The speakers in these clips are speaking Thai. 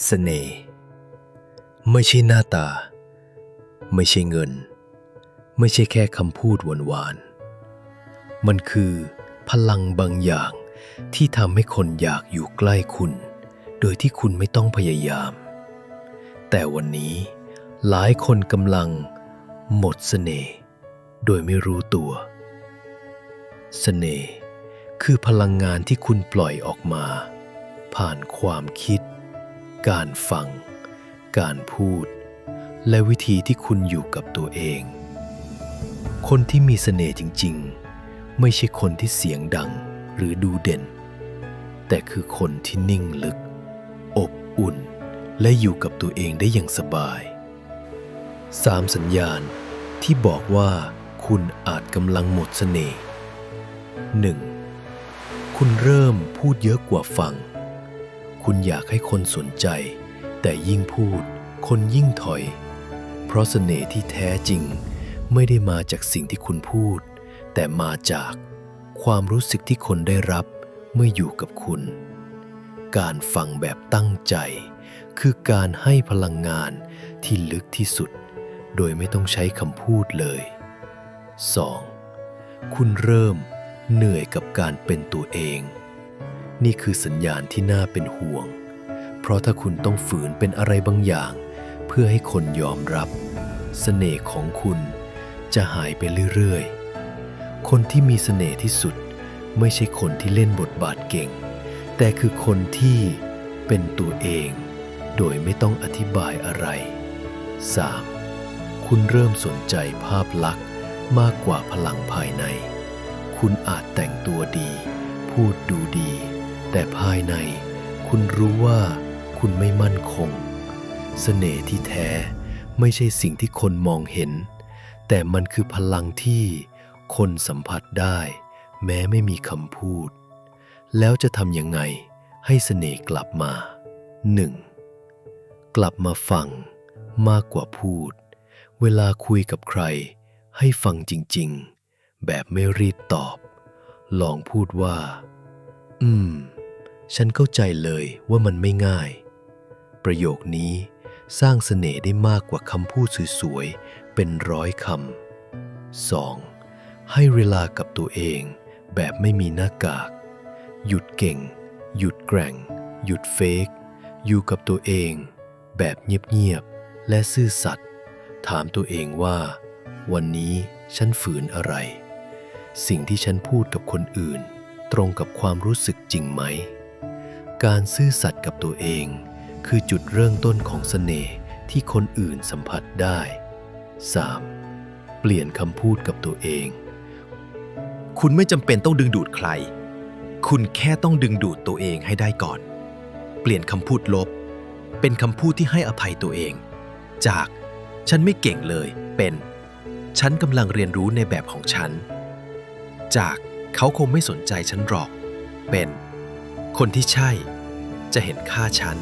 เสน่ห์ไม่ใช่หน้าตา ไม่ใช่เงิน ไม่ใช่แค่คำพูดหวานๆ มันคือพลังบางอย่างที่ทำให้คนอยากอยู่ใกล้คุณ โดยที่คุณไม่ต้องพยายาม แต่วันนี้หลายคนกำลังหมดเสน่ห์โดยไม่รู้ตัวเสน่ห์คือพลังงานที่คุณปล่อยออกมา ผ่านความคิด การฟัง การพูด และวิธีที่คุณอยู่กับตัวเอง คนที่มีเสน่ห์จริง ๆ ไม่ใช่คนที่เสียงดังหรือดูเด่น แต่คือคนที่นิ่งลึก อบอุ่น และอยู่กับตัวเองได้อย่างสบายสามสัญญาณที่บอกว่าคุณอาจกำลังหมดเสน่ห์หนึ่งคุณเริ่มพูดเยอะกว่าฟัง คุณอยากให้คนสนใจ แต่ยิ่งพูด คนยิ่งถอย เพราะเสน่ห์ที่แท้จริง ไม่ได้มาจากสิ่งที่คุณพูด แต่มาจากความรู้สึกที่คนได้รับเมื่ออยู่กับคุณ การฟังแบบตั้งใจ คือการให้พลังงานที่ลึกที่สุด โดยไม่ต้องใช้คำพูดเลย 2. คุณเริ่มเหนื่อยกับการเป็นตัวเอง นี่คือสัญญาณที่น่าเป็นห่วง เพราะถ้าคุณต้องฝืนเป็นอะไรบางอย่าง เพื่อให้คนยอมรับเสน่ห์ของคุณจะหายไปเรื่อยๆ คนที่มีเสน่ห์ที่สุด ไม่ใช่คนที่เล่นบทบาทเก่ง แต่คือคนที่เป็นตัวเอง โดยไม่ต้องอธิบายอะไร 3. คุณเริ่มสนใจภาพลักษณ์มากกว่าพลังภายใน คุณอาจแต่งตัวดี พูดดูดี แต่ภายในคุณรู้ว่าคุณไม่มั่นคง เสน่ห์ที่แท้ไม่ใช่สิ่งที่คนมองเห็น แต่มันคือพลังที่คนสัมผัสได้ แม้ไม่มีคำพูด แล้วจะทำยังไงให้เสน่ห์กลับมา 1. กลับมาฟังมากกว่าพูด เวลาคุยกับใคร ให้ฟังจริง ๆ แบบไม่รีบตอบ ลองพูดว่า อืม ฉันเข้าใจเลยว่ามันไม่ง่าย ประโยคนี้สร้างเสน่ห์ได้มากกว่าคำพูดสวยๆ เป็นร้อยคำ 2. ให้เวลากับตัวเองแบบไม่มีหน้ากาก หยุดเก่ง หยุดแกร่ง หยุดเฟก อยู่กับตัวเอง แบบเงียบๆ และซื่อสัตย์ ถามตัวเองว่า วันนี้ฉันฝืนอะไร สิ่งที่ฉันพูดกับคนอื่น ตรงกับความรู้สึกจริงไหม การซื่อสัตย์กับตัวเอง คือจุดเริ่มต้นของเสน่ห์ที่คนอื่นสัมผัสได้ 3. เปลี่ยนคำพูดกับตัวเอง คุณไม่จำเป็นต้องดึงดูดใคร คุณแค่ต้องดึงดูดตัวเองให้ได้ก่อน เปลี่ยนคำพูดลบ เป็นคำพูดที่ให้อภัยตัวเอง จากฉันไม่เก่งเลยเป็น ฉันกำลังเรียนรู้ในแบบของฉัน จากเขาคงไม่สนใจฉันหรอก เป็น คนที่ใช่ จะเห็นค่าฉัน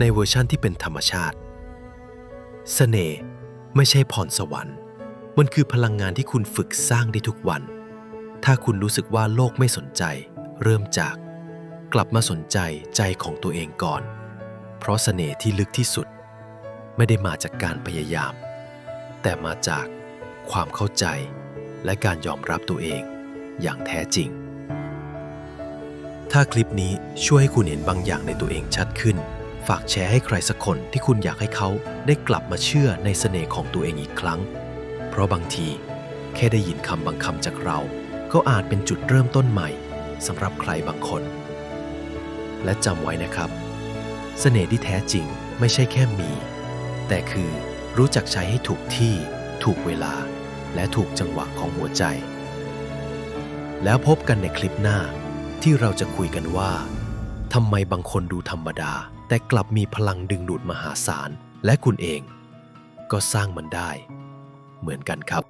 ในเวอร์ชั่นที่เป็นธรรมชาติเสน่ห์ไม่ใช่พรสวรรค์ มันคือพลังงานที่คุณฝึกสร้างได้ทุกวัน ถ้าคุณรู้สึกว่าโลกไม่สนใจ เริ่มจาก กลับมาสนใจใจของตัวเองก่อน เพราะเสน่ห์ที่ลึกที่สุด ไม่ได้มาจากการพยายาม แต่มาจากความเข้าใจและการยอมรับตัวเองอย่างแท้จริง ถ้าคลิปนี้ช่วยให้คุณเห็นบางอย่างในตัวเองชัดขึ้น ฝากแชร์ให้ใครสักคนที่คุณอยากให้เขาได้กลับมาเชื่อในเสน่ห์ของตัวเองอีกครั้ง เพราะบางที แค่ได้ยินคำบางคำจากเรา ก็อาจเป็นจุดเริ่มต้นใหม่สำหรับใครบางคน และจำไว้นะครับ เสน่ห์ที่แท้จริงไม่ใช่แค่มี แต่คือรู้จักใช้ให้ถูกที่ ถูกเวลา และถูกจังหวะของหัวใจ แล้วพบกันในคลิปหน้า ที่เราจะคุยกันว่าทำไมบางคนดูธรรมดา แต่กลับมีพลังดึงดูดมหาศาล และคุณเอง ก็สร้างมันได้ เหมือนกันครับ